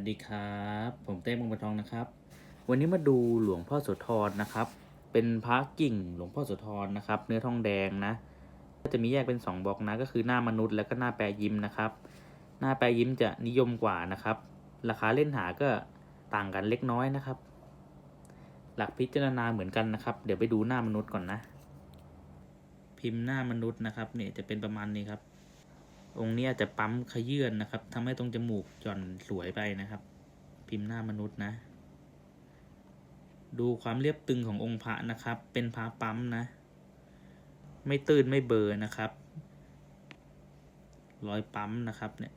วัสดีครับ ผมเต้มงคลทองนะครับ วันนี้มาดูหลวงพ่อโสธรนะครับ เป็นพระกิ่งหลวงพ่อโสธรนะครับ เนื้อทองแดงนะ ก็จะมีแยกเป็น 2บล็อกนะ ก็คือหน้ามนุษย์แล้วก็หน้าแปรยิ้มนะครับ หน้าแปรยิ้มจะนิยมกว่านะครับ ราคาเล่นหาก็ต่างกันเล็กน้อยนะครับ หลักพิจารณาเหมือนกันนะครับ เดี๋ยวไปดูหน้ามนุษย์ก่อนนะ พิมพ์หน้ามนุษย์นะครับเนี่ยจะเป็นประมาณนี้ครับ องค์นี้อาจจะปั๊มขยื่นนะครับทำให้ตรงจมูกหย่อนสวยไปนะครับ พิมพ์หน้ามนุษย์นะ ดูความเรียบตึงขององค์พระนะครับ เป็นพระปั๊มนะ ไม่ตื้นไม่เบอร์นะครับรอยปั๊มนะครับเนี่ย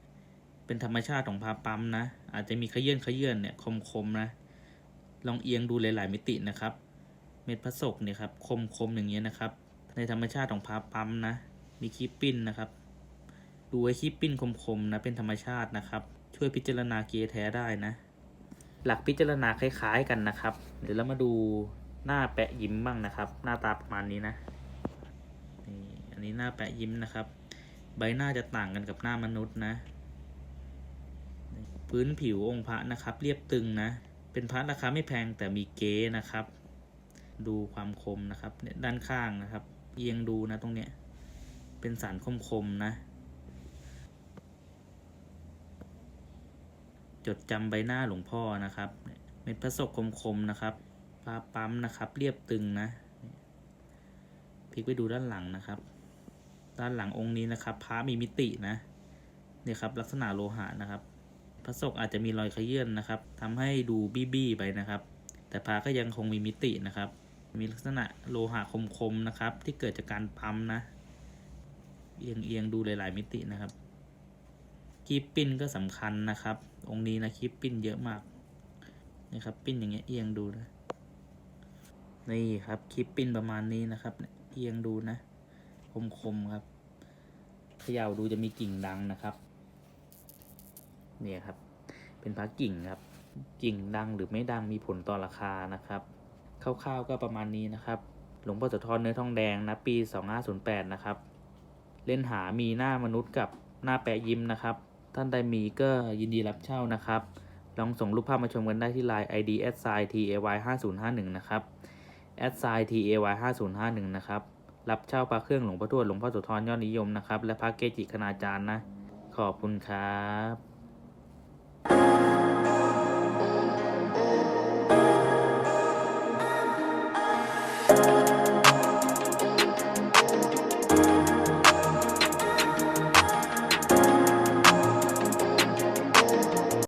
เป็นธรรมชาติของพระปั๊มนะ อาจจะมีขยื่นขยื่นเนี่ยคมๆนะ ลองเอียงดูหลาย ๆ มิตินะครับ เม็ดพระศกเนี่ยครับคมๆอย่างเงี้ยนะครับ ในธรรมชาติของพระปั๊มนะ มีคีปปิ้นนะครับ ดูไว้คีปปิ้นคมๆนะเป็นธรรมชาตินะครับ ช่วยพิจารณาเกียร์แท้ได้นะ หลักพิจารณาคล้ายๆกันนะครับ เดี๋ยวเรามาดูหน้าแปะยิ้มบ้างนะครับ หน้าตาประมาณนี้นะนี่อันนี้หน้าแปะยิ้มนะครับ ใบหน้าจะต่างกันกับหน้ามนุษย์นะ พื้นผิวองค์พระนะครับ เรียบตึงนะ เป็นพระราคาไม่แพงแต่มีเก๊นะครับ ดูความคมนะครับด้านข้างนะครับ เอียงดูนะตรงเนี้ยเป็นสารคมๆนะ จดจำใบหน้าหลวงพ่อนะครับ เม็ดพระศกคมๆนะครับปลาปั๊มนะครับ เรียบตึงนะพลิกไปดูด้านหลังนะครับ ด้านหลังองค์นี้นะครับพระมีมิตินะเนี่ยครับ ลักษณะโลหะนะครับพระศกอาจจะมีรอยขยื่นนะครับทำให้ดูบี้ๆไปนะครับ แต่พระก็ยังคงมีมิตินะครับ มีลักษณะโลหะคมๆนะครับ ที่เกิดจากการปั๊มนะ เอียงเอียงๆดูหลาย ๆ มิตินะครับ คีปปิ้นก็สำคัญนะครับ องค์นี้นะคีปปิ้นเยอะมากนี่ครับปิ้นอย่างเงี้ยเอียงดูนะนี่ครับคีปปิ้นประมาณนี้นะครับ เอียงดูนะ คมๆครับเขย่าดูจะมีกิ่งดังนะครับ เนี่ยครับ เป็นพระกิ่งครับ กิ่งดังหรือไม่ดังมีผลต่อราคานะครับคร่าวๆก็ประมาณนี้นะครับ หลวงพ่อโสธรเนื้อทองแดงนะปี 2508 นะครับ เล่นหามีหน้ามนุษย์กับหน้าแปะยิ้มนะครับ ท่านใดมีก็ยินดีรับเช่านะครับ ลองส่งรูปภาพมาชมกันได้ที่ Line ID s i t a y 5 0 5 1นะครับ s i t a y 5 0 5 1นะครับ รับเช่าพระเครื่องหลวงพ่อทวดหลวงพ่อโสธรยอดนิยมนะครับ และพระเกจิคณาจารย์นะ ขอบคุณครับ